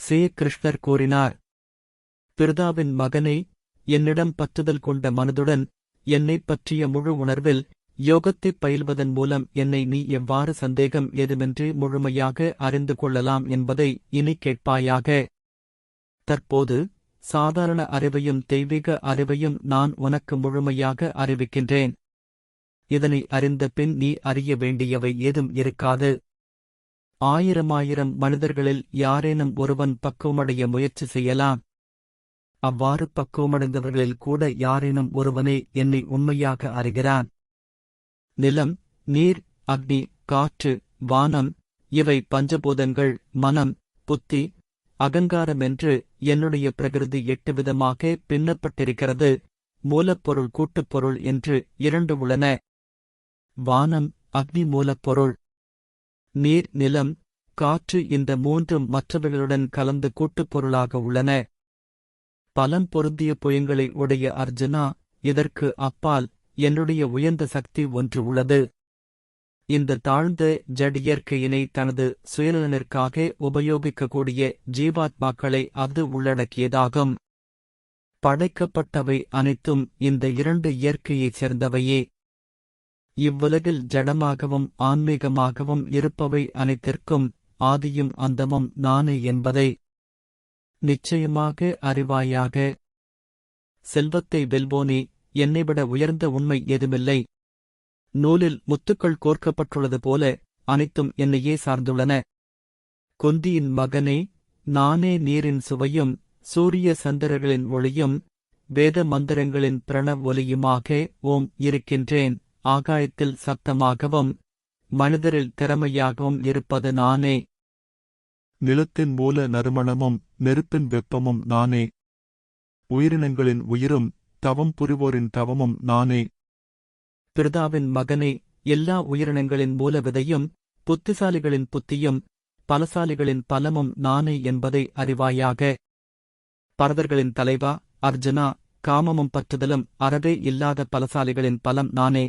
சே கிருஷ்ணர் கூறினார். பிரதாவின் மகனை என்னிடம் பற்றுதல் கொண்ட மனதுடன் என்னைப் பற்றிய முழு உணர்வில் யோகத்தைப் பயில்வதன் மூலம் என்னை நீ எவ்வாறு சந்தேகம் ஏதுமென்று முழுமையாக அறிந்து கொள்ளலாம் என்பதை இனி கேட்பாயாக. தற்போது சாதாரண அறிவையும் தெய்வீக அறிவையும் நான் உனக்கு முழுமையாக அறிவிக்கின்றேன். இதனை அறிந்த பின் நீ அறிய வேண்டியவை ஏதும் இருக்காது. ஆயிரமாயிரம் மனிதர்களில் யாரேனும் ஒருவன் பக்குவமடைய முயற்சி செய்யலாம். அவ்வாறு பக்குவமடைந்தவர்களில் கூட யாரேனும் ஒருவனே என்னை உண்மையாக அறிகிறான். நிலம் நீர் அக்னி காற்று வானம் இவை பஞ்சபூதங்கள் மனம் புத்தி அகங்காரம் என்று என்னுடைய பிரகிருதி எட்டு விதமாக பின்னப்பட்டிருக்கிறது. மூலப்பொருள் கூட்டுப்பொருள் என்று இரண்டு உள்ளன. வானம் அக்னி மூலப்பொருள் நீர் நிலம் காற்று இந்த மூன்றும் மற்றவைகளுடன் கலந்து கூட்டுப்பொருளாக உள்ளன. பலம் பொருந்திய புயங்களை உடைய அர்ஜுனா இதற்கு அப்பால் என்னுடைய உயர்ந்த சக்தி ஒன்று உள்ளது. இந்த தாழ்ந்த ஜட் இயற்கையினை தனது சுயநலனிற்காக உபயோகிக்கக்கூடிய ஜீவாத்மாக்களை அது உள்ளடக்கியதாகும். படைக்கப்பட்டவை அனைத்தும் இந்த இரண்டு இயற்கையைச் சேர்ந்தவையே. இவ்வுலகில் ஜடமாகவும் ஆன்மீகமாகவும் இருப்பவை அனைத்திற்கும் ஆதியும் அந்தமும் நானே என்பதை நிச்சயமாக அறிவாயாக. செல்வத்தை வெல்வோனே என்னைவிட உயர்ந்த உண்மை எதுமில்லை. நூலில் முத்துக்கள் கோர்க்கப்பட்டுள்ளது போல அனைத்தும் என்னையே சார்ந்துள்ளன. கொந்தியின் மகனே நானே நீரின் சுவையும் சூரிய சந்திரர்களின் ஒளியும் வேத மந்திரங்களின் பிரணவ் ஒலியுமாக ஓம் இருக்கின்றேன். ஆகாயத்தில் சத்தமாகவும் மனிதரில் திறமையாகவும் இருப்பது நானே. நிலத்தின் மூல நறுமணமும் நெருப்பின் வெப்பமும் நானே. உயிரினங்களின் உயிரும் தவம் புரிவோரின் தவமும் நானே. பிர்தாவின் மகனே எல்லா உயிரினங்களின் மூல விதையும் புத்திசாலிகளின் புத்தியும் பலசாலிகளின் பலமும் நானே என்பதை அறிவாயாக. பரதர்களின் தலைவா அர்ஜுனா காமமும் பற்றுதலும் அறவே இல்லாத பலசாலிகளின் பலம் நானே.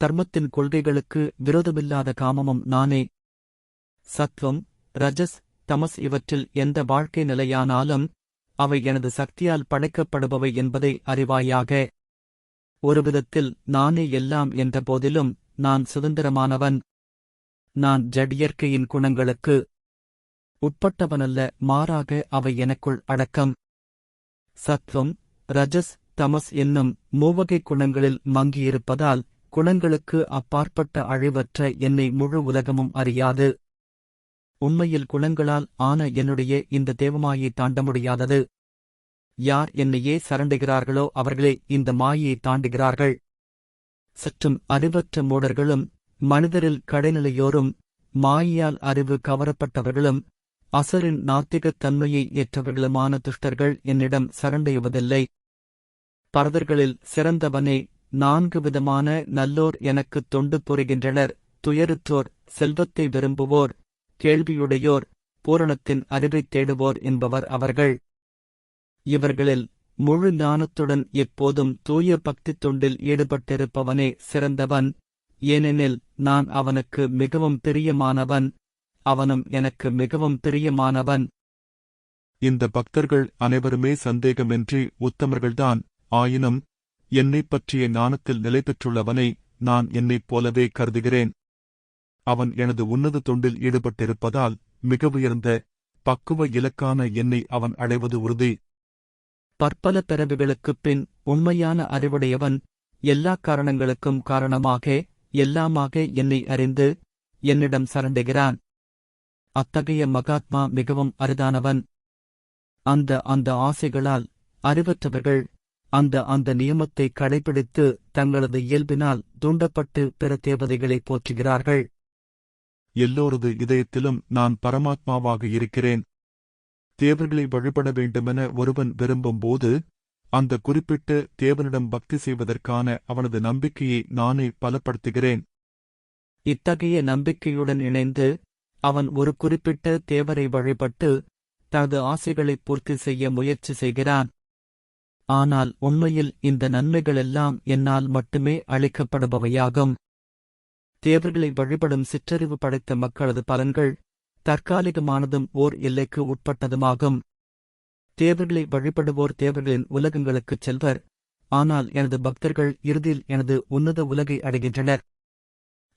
தர்மத்தின் கொள்கைகளுக்கு விரோதமில்லாத காமமும் நானே. சத்வம் ரஜஸ் தமஸ் இவற்றில் எந்த வாழ்க்கை நிலையானாலும் அவை எனது சக்தியால் படைக்கப்படுபவை என்பதை அறிவாயாக. ஒருவிதத்தில் நானே எல்லாம் என்ற போதிலும் நான் சுதந்திரமானவன். நான் ஜடியற்கையின் குணங்களுக்கு உட்பட்டவனல்ல மாறாக அவை எனக்குள் அடக்கம். சத்வம் ரஜஸ் தமஸ் என்னும் மூவகை குணங்களில் மங்கியிருப்பதால் குணங்களுக்கு அப்பாற்பட்ட அழிவற்ற என்னை முழு உலகமும் அறியாது. உண்மையில் குணங்களால் ஆன என்னுடைய இந்த தேவமாயை தாண்ட முடியாதது. யார் என்னையே சரண்டுகிறார்களோ அவர்களே இந்த மாயை தாண்டுகிறார்கள். சற்றும் அறிவற்ற மூடர்களும் மனிதரில் கடைநிலையோரும் மாயால் அறிவு கவரப்பட்டவர்களும் அசரின் நாத்திகத் தன்மையை ஏற்றவர்களுமான துஷ்டர்கள் என்னிடம் சரண்டையுவதில்லை. பரதர்களில் சிறந்தவனே நான்கு விதமான நல்லோர் எனக்குத் தொண்டு புரிகின்றனர். துயருற்றோர் செல்வத்தை விரும்புவோர் கேள்வியுடையோர் பூரணத்தின் அறிவைத் தேடுவோர் என்பவர் அவர்கள். இவர்களில் முழு ஞானத்துடன் எப்போதும் தூய பக்தித் தொண்டில் ஈடுபட்டிருப்பவனே சிறந்தவன். ஏனெனில் நான் அவனுக்கு மிகவும் பிரியமானவன். அவனும் எனக்கு மிகவும் பிரியமானவன். இந்த பக்தர்கள் அனைவருமே சந்தேகமின்றி உத்தமர்கள்தான். ஆயினும் என்னைப் பற்றிய ஞானத்தில் நிலை பெற்றுள்ளவனை நான் என்னைப் போலவே கருதுகிறேன். அவன் எனது உன்னத தொண்டில் ஈடுபட்டிருப்பதால் மிக உயர்ந்த பக்குவ இலக்கான என்னை அவன் அடைவது உறுதி. பற்பல பிறவிகளுக்குப் பின் உண்மையான அறிவுடையவன் எல்லா காரணங்களுக்கும் காரணமாக எல்லாமாக என்னை அறிந்து என்னிடம் சரண்டுகிறான். அத்தகைய மகாத்மா மிகவும் அரிதானவன். அந்த அந்த ஆசைகளால் அறிவற்றவர்கள் அந்த அந்த நியமத்தை கடைபிடித்து தங்களது இயல்பினால் தூண்டப்பட்டு பிற தேவதைகளை போற்றுகிறார்கள். எல்லோரது இதயத்திலும் நான் பரமாத்மாவாக இருக்கிறேன். தேவர்களை வழிபட வேண்டுமென ஒருவன் விரும்பும்போது அந்த குறிப்பிட்ட தேவனிடம் பக்தி செய்வதற்கான அவனது நம்பிக்கையை நானே பலப்படுத்துகிறேன். இத்தகைய நம்பிக்கையுடன் இணைந்து அவன் ஒரு குறிப்பிட்ட தேவரை வழிபட்டு தனது ஆசைகளைப் பூர்த்தி செய்ய முயற்சி செய்கிறான். ஆனால் உண்மையில் இந்த நன்மைகளெல்லாம் என்னால் மட்டுமே அளிக்கப்படுபவையாகும். தேவர்களை வழிபடும் சிற்றறிவு படைத்த மக்களது பலன்கள் தற்காலிகமானதும் ஓர் எல்லைக்கு உட்பட்டதுமாகும். தேவர்களை வழிபடுவோர் தேவர்களின் உலகங்களுக்குச் செல்வர். ஆனால் எனது பக்தர்கள் இறுதியில் எனது உன்னத உலகை அடைகின்றனர்.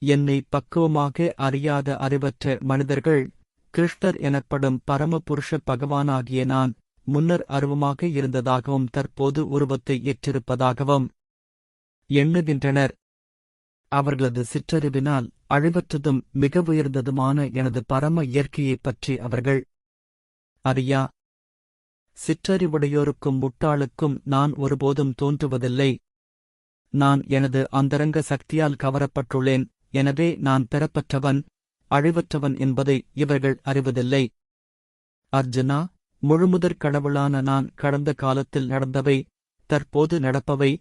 என்னை பக்குவமாக அறியாத அறிவற்ற மனிதர்கள் கிருஷ்ணர் எனப்படும் பரமபுருஷ பகவானாகிய நான். முன்னர் அருவமாக இருந்ததாகவும் தற்போது உருவத்தை ஏற்றிருப்பதாகவும் எண்ணுகின்றனர். அவர்களது சிற்றறிவினால் அழிவற்றதும் மிக உயர்ந்ததுமான எனது பரம இயற்கையைப் பற்றி அவர்கள் அறியா? சிற்றறிவுடையோருக்கும் முட்டாளுக்கும் நான் ஒருபோதும் தோன்றுவதில்லை. நான் எனது அந்தரங்க சக்தியால் கவரப்பட்டுள்ளேன். எனவே நான் பெறப்பட்டவன் அழிவற்றவன் என்பதை இவர்கள் அறிவதில்லை. அர்ஜுனா முழுமுதற் கடவுளான நான் கடந்த காலத்தில் நடந்தவை தற்போது நடப்பவை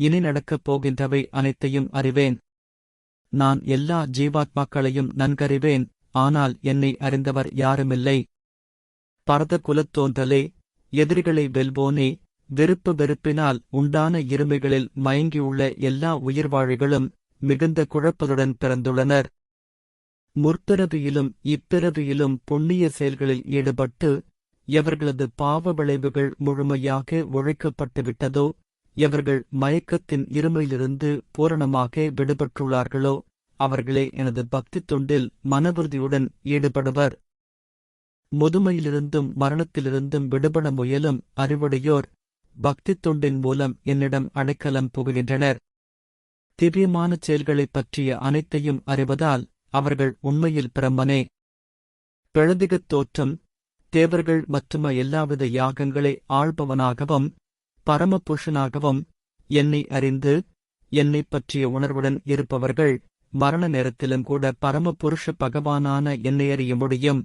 இனி நடக்கப் போகின்றவை அனைத்தையும் அறிவேன். நான் எல்லா ஜீவாத்மாக்களையும் நன்கறிவேன் ஆனால் என்னை அறிந்தவர் யாருமில்லை. பரத குலத்தோன்றலே எதிரிகளை வெல்வோனே வெறுப்பு வெறுப்பினால் உண்டான இருமைகளில் மயங்கியுள்ள எல்லா உயிர்வாழிகளும் மிகுந்த குழப்பத்துடன் பிறந்துள்ளனர். முற்பிறவியிலும் இப்பிறவியிலும் புண்ணிய செயல்களில் ஈடுபட்டு எவர்களது பாவ விளைவுகள் முழுமையாக ஒழிக்கப்பட்டுவிட்டதோ எவர்கள் மயக்கத்தின் இருமையிலிருந்து பூரணமாக விடுபட்டுள்ளார்களோ அவர்களே எனது பக்தித் தொண்டில் மனவுறுதியுடன் ஈடுபடுவர். முதுமையிலிருந்தும் மரணத்திலிருந்தும் விடுபட முயலும் அறிவுடையோர் பக்தித் தொண்டின் மூலம் என்னிடம் அடைக்கலம் புகுகின்றனர். திவ்யமான செயல்களைப் பற்றிய அனைத்தையும் அறிவதால் அவர்கள் உண்மையில் பிரம்மனே. பிழதிகத் தோற்றம் தேவர்கள் மற்றும எல்லாவித யாகங்களை ஆள்பவனாகவும் பரமபுருஷனாகவும் என்னை அறிந்து என்னைப் பற்றிய உணர்வுடன் இருப்பவர்கள் மரண நேரத்திலும் கூட பரமபுருஷ பகவானான என்னை அறிய முடியும்.